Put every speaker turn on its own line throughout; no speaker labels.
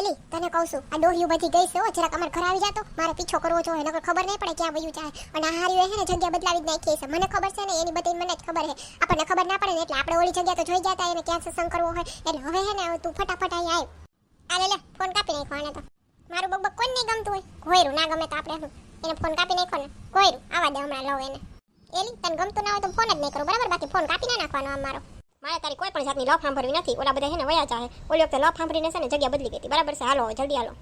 એલી, તને કહું છું, આ ડોહી બધી ગઈ છે હો, જરાક અમાર ઘર આવી જાતો, મારે પીછો કરવો જોઈએ નકર ખબર નહીં પડે ક્યાં વયું જાય. અને આ હારીઓ હે ને જગ્યા બદલાવી જ નાખી છે. મને ખબર છે ને, એની બધી મને જ ખબર છે. આપણને ખબર ના પડે ને, એટલે આપણે ઓલી જગ્યા તો જોઈ જતા એને ક્યાં સત્સંગ કરવો હોય. એટલે હવે હે ને તું ફટાફટ અહીં આવ આ લે ફોન કાપી નાખો આને તો. મારું બક બક કોઈ નહીં ગમતું હોય? ઘોયરું, ના ગમે તો આપણે એને ફોન કાપી નાખો ને. ઘોયરું, આવા દે હમણાં લઉં એને. એલી, તને ગમતું ના હોય તો ફોન જ નહીં કરો, બરાબર? બાકી ફોન કાપી ના નાખવાનો આમ મારો તારી કોઈ પણ જાતની લફ સાંભળવી નથી. ઓલા બધા છે ને વયા જાય ઓલી વખતે લફ સાંભળીને છે ને જગ્યા બદલી ગઈ હતી. બરાબર છે? હાલો જલ્દી હાલો.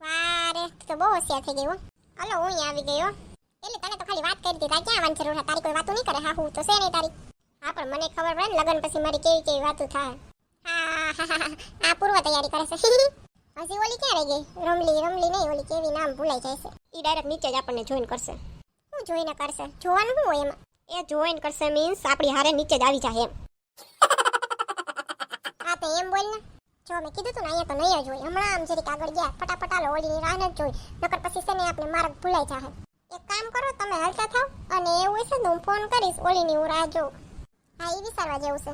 વારે તો બહુ હોશિયાર થઈ ગયો હાલો હું આવી ગયો એટલે તને તો ખાલી વાત કરી તારે ક્યાં આવવાની જરૂર તારી કોઈ વાતો નહીં કરે હા? હું તો છે નહીં તારી. હા પણ મને ખબર પડે ને લગન પછી મારી કેવી કેવી વાતો થાય. હા હા પૂર્વ તૈયારી કરે છે. હજી ઓલી ક્યાં રહી ગઈ? રમલી રમલી નહીં ઓલી કેવી નામ ભૂલાઈ જાય છે. એ ડાયરેક્ટ નીચે જ આપણને જોઈન કરશે. હું જોઈને કરશે? જોવાનું શું હોય એમાં? એ જોઈન કરશે મીન્સ આપણી હારે નીચે જ આવી જાય એમ. હા તો એમ બોલ ને. જો મેં કીધું તું ને અહીંયા તો નહીં જ હોય. હમણાં આમ જરીક આગળ ગયા ફટાફટ આલો ઓળીની રાહ ન જોઈ. નકર પછી છે ને આપણે માર્ગ ભૂલાઈ જાય એક કામ કરો તમે હલતા થાવ અને એવું હશે તો હું ફોન કરીશ ઓલીની હું રાહ જોઉં. હા એ વિચારવા જેવું છે.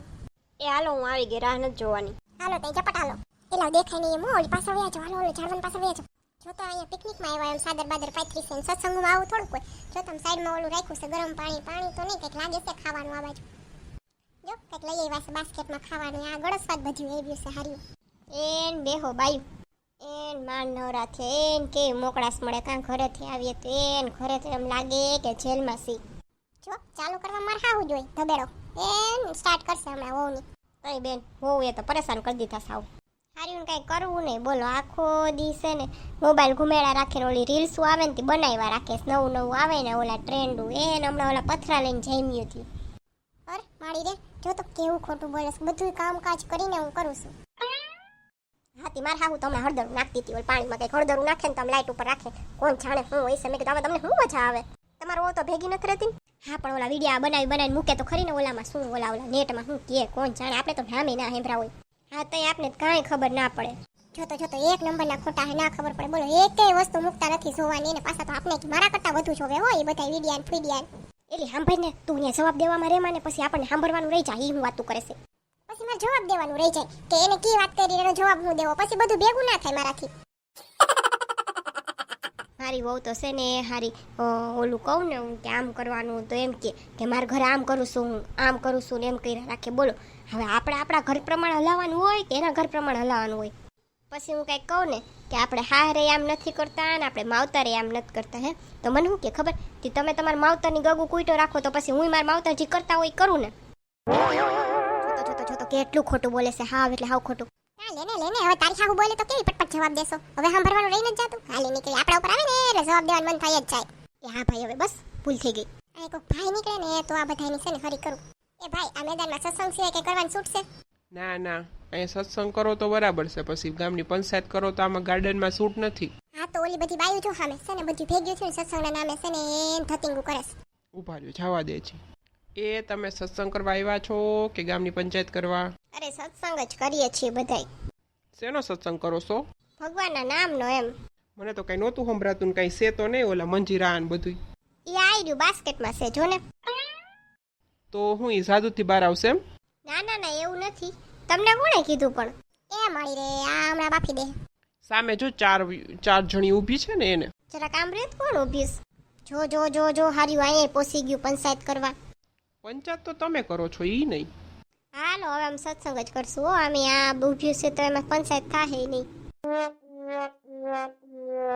એ હાલો હું આવી ગઈ રાહ નથી જોવાની.
હાલો તો ઝપટ હાલો. એલા દેખાય નહીં એમ ઓલી પાસે વ્યાજો હાલો ઓલો ઝાડવાન પાસે વ્યાજો જો તો અહીંયા પિકનિકમાં આવ્યા એમ સાદર બાદર પાથરી છે સત્સંગમાં આવું થોડુંક હોય. જો તમે સાઈડમાં ઓલું રાખ્યું છે ગરમ પાણી પાણી તો નહીં કંઈક લાગે છે ખાવાનું આવે જો, કંઈક લઈ આવ્યા છે બાસ્કેટમાં ખાવાનું. આ ગળસવાદ બધું આવ્યું છે હાર્યું
એન બેહો બાયું એન માન નવરાથે એન કે મોકળાશ મળે કાં ઘરેથી આવીએ તો એન ઘરેથી એમ લાગે કે જેલમાં સી.
જો, ચાલુ કરવા મારે હાવું જોઈએ ધબેડો. એન સ્ટાર્ટ કરશે હમણાં વહુની.
કઈ બેન હોવું એ તો પરેશાન કરી દીધા સાવ હાર્યું કઈ કરવું નહીં. બોલો, આખો દિવસે ને મોબાઈલ ઘુમેડા રાખીને ઓલી રીલ્સો આવે ને તે બનાવ્યા રાખે નવું નવું આવે ને ઓલા ટ્રેન્ડું એને હમણાં ઓલા પથરા લઈને જમ્યું હતી
અરે માળી રે. જો તો કેવું ખોટું બોલે છે. બધું કામકાજ કરીને હું કરું છું.
હાથી, મારે હાહું તો હમણાં હળદર નાખતી હતી. પાણીમાં કંઈક હળદર નાખે ને તમે લાઈટ ઉપર રાખે. કોણ જાણે હું હોય છે? મેં કીધું તમને શું મજા આવે? તમારો તો ભેગી નથી રહેતી હા, પણ ઓલા વિડીયા બનાવી બનાવીને મૂકે તો ખરી ને ઓલામાં શું, ઓલા ઓલા નેટમાં શું કે, કોણ જાણે? આપણે તો નામે ના હેંભરા હોય. હા તો આપને કાંઈ ખબર ના પડે.
જોતો જોતો એક નંબરના ખોટા હે, ના ખબર પડે. બોલો, એકેય વસ્તુ મૂકતા નથી જોવાની. એને પાછા તો આપણે મારા કરતા વધુ જોવે હોય એ બધા વિડીયા ફીડિયાન
એટલે સાંભળને તું અહીંયા જવાબ દેવામાં રેમાં ને પછી આપણને સાંભળવાનું રહી જાય એ હું વાતું કરે છે.
પછી મારે જવાબ દેવાનું રહી જાય કે એને કી વાત કરી એનો જવાબ હું દેવો? પછી બધું ભેગું ના થાય મારાથી.
મારી વહુ તો છે ને હારી ઓલું કહું ને હું કે આમ કરવાનું તો એમ કે કે મારા ઘરે આમ કરું છું હું આમ કરું છું ને એમ કરી રાખે. બોલો હવે આપણે આપણા ઘર પ્રમાણે હલાવવાનું હોય કે એના ઘર પ્રમાણે હલાવવાનું હોય? પછી હું કંઈક કહું ને કે આપણે હારે આમ નથી કરતા અને આપણે માવતરે આમ નથી કરતા હે? તો મને શું કે ખબર? કે તમે તમારા માવતરની ગગુ કૂટો રાખો તો પછી હું મારા માવતર જે કરતા હોય કરું ને? જોતો જોતો જોતો કેટલું ખોટું બોલે છે. હાવ એટલે હાવ ખોટું.
હા લેને લેને હવે તારી સાહુ બોલે તો કેવી પટપટ જવાબ દેશો? હવે સાંભળવાનું રહી નથી જાતું? હાલે નીકળી. આપણા ઉપર આવે ને એટલે જવાબ દેવાનું મન થાય જ જાય.
એ હા ભાઈ હવે બસ ભૂલ થઈ ગઈ.
આ કોઈ ભાઈ નીકળે ને તો આ બધાની છે ને હરી કરું. એ ભાઈ આ મેદાનમાં સત્સંગ સિવાય કઈ કરવાનું છૂટશે
ના ના. અહીંયા સત્સંગ કરો તો બરાબર છે પછી ગામની પંચાયત કરો તો આમાં ગાર્ડનમાં સૂટ નથી.
હા તો ઓલી બધી બાયું જો સામે છે ને બધું ભેગ્યું છે ને સત્સંગના નામે છે ને એન ધતિંગું કરે છે.
ઊભા રહ્યો જવા દે છે. એ તમે સત્સંગ કરવા આવ્યા છો કે ગામની પંચાયત કરવા?
અરે સત્સંગ જ કરીએ છીએ બધાય.
શેનો સત્સંગ કરો છો?
ભગવાનના નામનો એમ.
મને તો કઈ નહોતું સંભળાતું ને કઈ છે તો નહીં ઓલા મંજીરા ને બધું
એ આવી રહ્યું બાસ્કેટમાં છે જો ને.
તો હું એ સાધુથી બહાર આવશે એમ?
ના ના ના એવું નથી. તમને કોણે કીધું પણ?
એ મળી રે આ હમણાં બાફી દે.
સામે જો ચાર ચાર જણી ઊભી છે ને એને.
જરા કામ રેત કોણ ઊભીશ જો જો જો જો હાર્યું અહીંયા પોસી ગયું પંચાયત કરવા.
પંચાયત તો તમે કરો છો એ નહીં.
હાલો હવે આમ સત્સંગ જ કરશું હો. અમે આ ઊભ્યું છે તો એમાં પંચાયત થાય નહીં.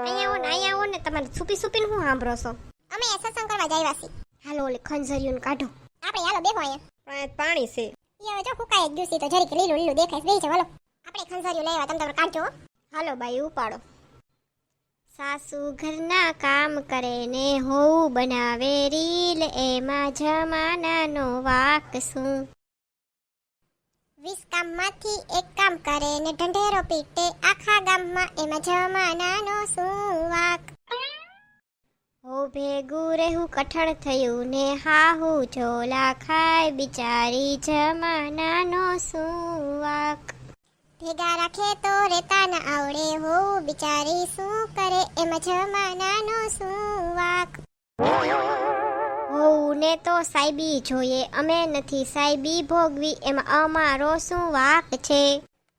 અહીંયા આવો ને અહીંયા આવો ને તમારે છુપી છુપીને હું સાંભળો છો?
અમે સત્સંગ કરવા જાય વાસી
હાલો ઓલે ખંજરિયું કાઢો.
આપણે હાલો બેહો અહીંયા.
પાણી છે.
હવે જો ફૂકાય એક દિવસી તો જરીક લીલું લીલું દેખાય બેસી હાલો. આપણે ખંસારીઓ લેવા તમ તમારે કાઢજો
હાલો ભાઈ ઉપાડો. સાસુ ઘરના કામ કરે ને હોવું બનાવે રીલ, એમાં જમાનાનો વાક શું?
વીસ કામમાંથી એક કામ કરે ને ઢંઢેરો પીટે, આખા ગામમાં એમાં જમાનાનો શું વાક?
હો ભેગું રહેવું કઠણ થયું ને હાહુ ઝોલા ખાય બિચારી જમાનાનો શું વાક
ભેગા રાખે તો રેતા ન આવડે હો બિચારી શું કરે એમ જમાનાનો શું વાક
હોવું ને તો સાહેબી જોઈએ અમે નથી સાહેબી ભોગવી એમાં અમારો શું વાક છે?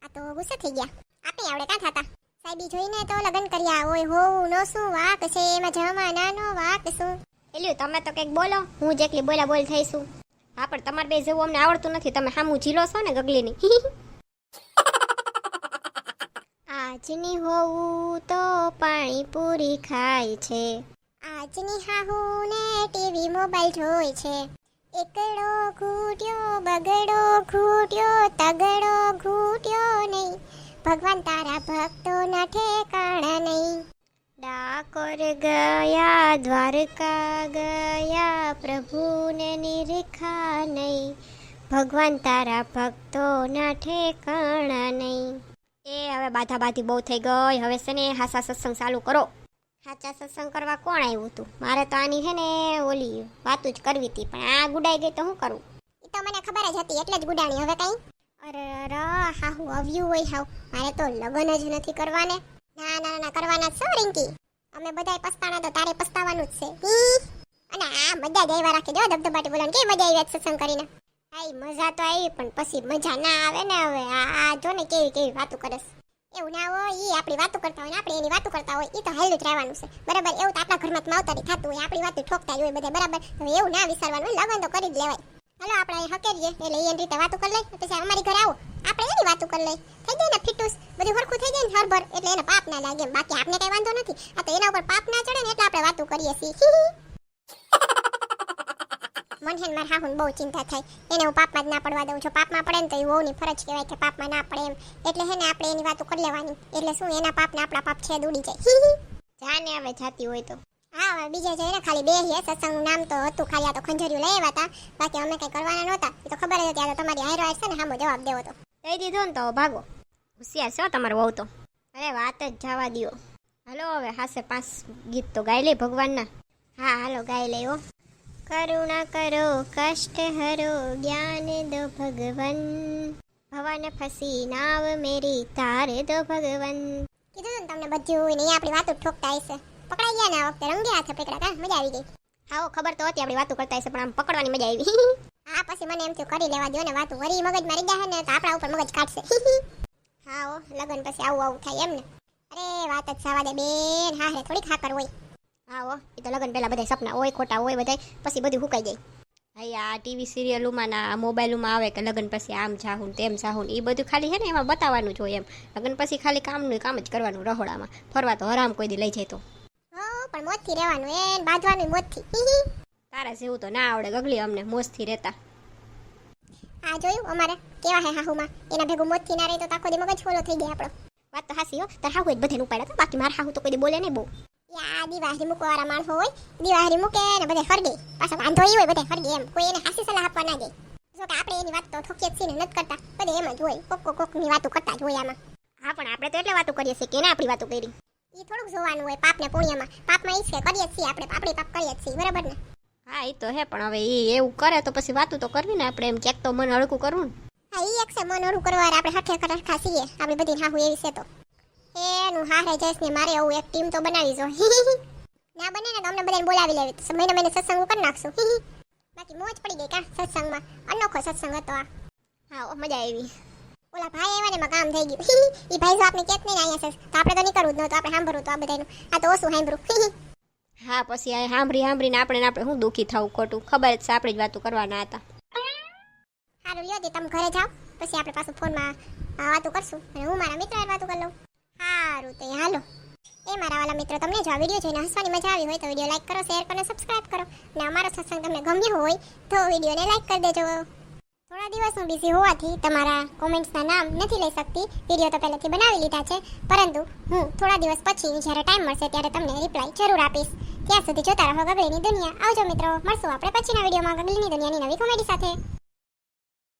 આ તો ગુસ્સે થઈ ગયા. આપે આવડે કાં થતા? સાહેબી જોઈને તો લગ્ન કર્યા. હોય હોવું નો શું વાક છે? એમાં જમાનાનો વાક શું?
એલ્યું, તમે તો કંઈક બોલો. હું જેટલી બોલા બોલ થઈશું. હા, પણ તમારે બે જેવું અમને આવડતું નથી. તમે સામું ઝીલો છો ને ગગલીની? આજની હોવું તો પાણી પૂરી ખાય છે.
આજની હાહુ ને ટીવી મોબાઈલ જોય છે. એકડો ઘૂટ્યો, બગડો ઘૂટ્યો, તગડો ઘૂટ્યો નહીં. ભગવાન તારા ભક્તો ના ઠેકાણા નહીં.
ડાકોર ગયા દ્વારકા ગયા પ્રભુને નિરખા નહીં. ભગવાન તારા ભક્તો ના ઠેકાણા નહીં. એ હવે બાધા બાધી બહુ થઈ ગઈ. હવે છે ને હાસા સત્સંગ ચાલુ કરો. સાચા સત્સંગ કરવા કોણ આવ્યું હતું મારે તો આની છે ને ઓલી વાતું જ કરવી હતી પણ આ ગુડાઈ ગઈ તો શું કરું?
એ તો મને ખબર જ હતી એટલે જ ગુડાણી. હવે કઈ? અરે અરે હાહુ આવ્યું હોય હાવ મારે તો લગ્ન જ નથી કરવાને. ના ના ના કરવાના છો, રિંકી. અમે બધાય પસ્તાણા તો તારે પસ્તાવાનું જ છે. અને આ બધા જ રાખી દો ધબધબાટી બોલાને કે મજા આવી સત્સંગ કરીને. આઈ, મજા તો આવી, પણ પછી મજા ના આવે ને હવે. આ જો ને કેવી કેવી વાતો કરે એવું ના હોય, ઈ આપણી વાતો કરતા હોય ને આપણે એની વાતો કરતા હોય એ તો હાલ્યું જ રહેવાનું છે. બરાબર, એવું તો આપણા ઘરમાં માવતારી થતું હોય, આપણી વાતો ઠોકતા હોય બધા બરાબર? હવે એવું ના વિચારવાનું લગન તો કરી જ લેવાય. હાલો, આપણે અહીં હકેરીએ એટલે એની રીતે વાતો કરી લઈ પછી અમારી ઘરે આવો. આપણે એની વાતો કરી લઈ. થઈ જાય ને ફિટુસ. બધું હરખું થઈ જાય ને હરભર. એટલે એને પાપ ના લાગે. બાકી આપને કઈ વાંધો નથી. આ તો એના ઉપર પાપ ના ચડે ને એટલે આપણે વાતો કરીએ છીએ. મનહેન મારા હાહુન બહુ ચિંતા થાય. એને હું પાપમાં જ ના પડવા દઉં. છું પાપમાં પડે ને તો એ વહુની ફરજ કહેવાય કે પાપમાં ના પડે એમ. એટલે હે ને આપણે એની વાતો કરી લેવાની. એટલે શું? એના પાપ ને આપણા પાપ છે ઉડી જાય.
જાને હવે જાતી હોય તો.
હા બીજા જઈને ખાલી બે હે સત્સંગનું નામ તો હતું ખાલી, આ તો ખંજરિયું લઈ આવ્યા હતા બાકી અમે કંઈ કરવાના નહોતા. એ તો ખબર હતી, આ તો તમારી હાર છે ને સામો જવાબ દેવો તો.
દઈ દીધો ને તો ભાગો. હોશિયાર છો તમારો વહુ તો. અરે, વાત જ જવા દ્યો. હાલો હવે, હાસે પાંચ ગીત તો ગાઈ લે ભગવાનના. હા, હાલો, ગાઈ લે હો. કરુણા કરો, કષ્ટ હરો, જ્ઞાન દો ભગવન. ભવન ફસી નાવ મેરી, તાર દો ભગવન.
કીધું તમને બધું નહીં, આપણી વાતો ઠોકતા હશે. પકડાઈ ગયા ને આ વખતે રંગે હાથે પકડા મજા આવી ગઈ.
આવો ખબર તો હતી આપણી વાતો કરતા હશે, પણ આમ પકડવાની મજા આવી.
હા, પછી મને એમ થયું, કરી લેવા દો ને વાતો, વરી મગજ મારી ગયા ને, તો આપણા ઉપર મગજ કાઢશે. હા ઓ લગન પછી આવું આવું થાય એમ ને. અરે, વાત જ સાવા દે બેન, હા, હે, થોડીક હાકર હોય.
હા ઓ એ તો લગન પહેલા બધા સપના હોય, ખોટા હોય બધા પછી બધું હુકાઈ જાય. અહીંયા આ ટીવી સિરિયલોમાં ના મોબાઈલોમાં આવે કે લગન પછી આમ જાહું તેમ જાહું એ બધું ખાલી છે ને એમાં બતાવવાનું જોઈએ એમ. લગન પછી ખાલી કામનું કામ જ કરવાનું રહોડામાં. ફરવા તો હરામ કોઈ દી લઈ જાય તો.
હો પણ મોજથી રહેવાનું એ બાંધવાનું મોજથી
તારા જેવું તો ના આવડે ગગલી અમને મોજથી રહેતા.
આ જોયું અમારે? કેવા હે હાહુમાં? એના ભેગું મોજથી ના રહે તો દી મગજ ફોલો થઈ ગયા આપણો.
વાત તો હાસી હો તાર હાહુ જ બધાને ઉપાડ્યા હતા બાકી મારા હાહુ તો કોઈ બોલે નહીં બહુ.
યા દિવાહરી મૂકવાવાળા માણસો હોય દિવાહરી મૂકે ને બધે ફરગે પાછા વાંધો એ હોય બધે ફરગે એમ. કોઈ એને હાસી સલાહ આપવા ના જાય જો કે આપણે એની વાત તો ઠોકીએ છીએ ને નથી કરતા. બધે એમ જ હોય. કોક કોક કોકની વાતો કરતા જ હોય આમાં.
હા પણ આપણે તો એટલે વાતો કરીએ છીએ કે ને આપણી વાતો કરી.
એ થોડુંક જોવાનું હોય પાપ ને પુણ્યમાં. પાપમાં એ છે કરીએ છીએ આપણે આપણે પાપ કરીએ છીએ બરાબર ને?
હા એ તો હે પણ હવે એ એવું કરે તો પછી વાતું તો કરવી ને આપણે એમ ક્યાંક તો મન હળકું કરવું ને.
હા એ એક છે મન હળકું કરવા આપણે હાથે કરખા છીએ. આપણે બધી હાહુ એવી છે તો. એનું હારે જઈશ ને મારે એવું એક ટીમ તો બનાવી જો. ના બને ને તો અમને બધાને બોલાવી લેવી. મહિને મહિને સત્સંગ કરી નાખશું. બાકી મોજ પડી ગઈ કા સત્સંગમાં. અનોખો સત્સંગ હતો આ.
હા મજા આવી.
ઓલા ભાઈ આવ્યા ને એમાં કામ થઈ ગયું. એ ભાઈ જો આપણે કેત નહીં અહીંયા છે તો આપણે તો નીકળવું જ નહોતું આપણે સાંભળવું તો આ બધાનું આ તો ઓછું સાંભળું
હા પછી આ સાંભળી સાંભળીને આપણે ને આપણે શું દુઃખી થવું ખોટું? ખબર જ છે આપણે જ વાતો કરવાના હતા.
સારું લ્યો તે તમે ઘરે જાઓ. પછી આપણે પાછું ફોનમાં વાતો કરશું. અને હું મારા મિત્ર હારે વાતો કરી લઉં. સારું તે હાલો. એ મારા વાલા મિત્રો તમને જો આ વીડિયો જોઈને હસવાની મજા આવી હોય તો વીડિયો લાઈક કરો શેર કરો અને સબસ્ક્રાઇબ કરો. અને અમારો સત્સંગ તમને ગમ્યો હોય તો વિડીયોને લાઈક કરી દેજો. થોડા દિવસ હું બિઝી હોવાથી તમારા કોમેન્ટ્સના નામ નથી લઈ શકતી. વીડિયો તો પહેલેથી બનાવી લીધા છે. પરંતુ હું થોડા દિવસ પછી જ્યારે ટાઈમ મળશે ત્યારે તમને રિપ્લાય જરૂર આપીશ. ત્યાં સુધી જોતા રહો ગગલીની દુનિયા. આવજો મિત્રો, મળશું આપણે પછીના વિડીયોમાં ગગલીની દુનિયાની નવી કોમેડી સાથે.